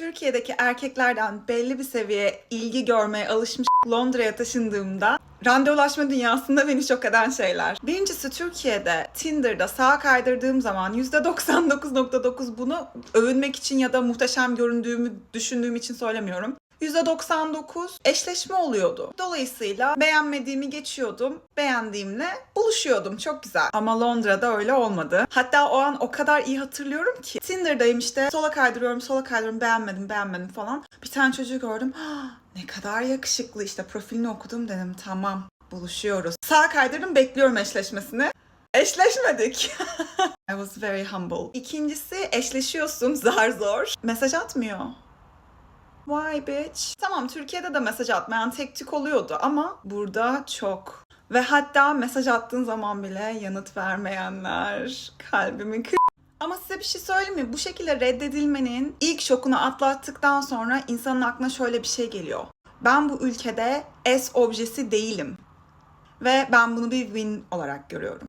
Türkiye'deki erkeklerden belli bir seviye ilgi görmeye alışmış Londra'ya taşındığımda randevulaşma dünyasında beni şok eden şeyler. Birincisi Türkiye'de Tinder'da sağa kaydırdığım zaman %99.9 bunu övünmek için ya da muhteşem göründüğümü düşündüğüm için söylemiyorum. %99 eşleşme oluyordu. Dolayısıyla beğenmediğimi geçiyordum. Beğendiğimle buluşuyordum. Çok güzel. Ama Londra'da öyle olmadı. Hatta o an o kadar iyi hatırlıyorum ki. Tinder'dayım işte. Sola kaydırıyorum, sola kaydırıyorum. Beğenmedim, beğenmedim falan. Bir tane çocuğu gördüm. "Ah, ne kadar yakışıklı. İşte profilini okudum dedim. Tamam buluşuyoruz. Sağa kaydırdım bekliyorum eşleşmesini. Eşleşmedik. I was very humble. İkincisi eşleşiyorsun zar zor. Mesaj atmıyor. Why bitch? Tamam Türkiye'de de mesaj atmayan tek tük oluyordu ama burada çok. Ve hatta mesaj attığın zaman bile yanıt vermeyenler kalbimi kır. Ama size bir şey söyleyeyim mi? Bu şekilde reddedilmenin ilk şokunu atlattıktan sonra insanın aklına şöyle bir şey geliyor. Ben bu ülkede S objesi değilim. Ve ben bunu bir win olarak görüyorum.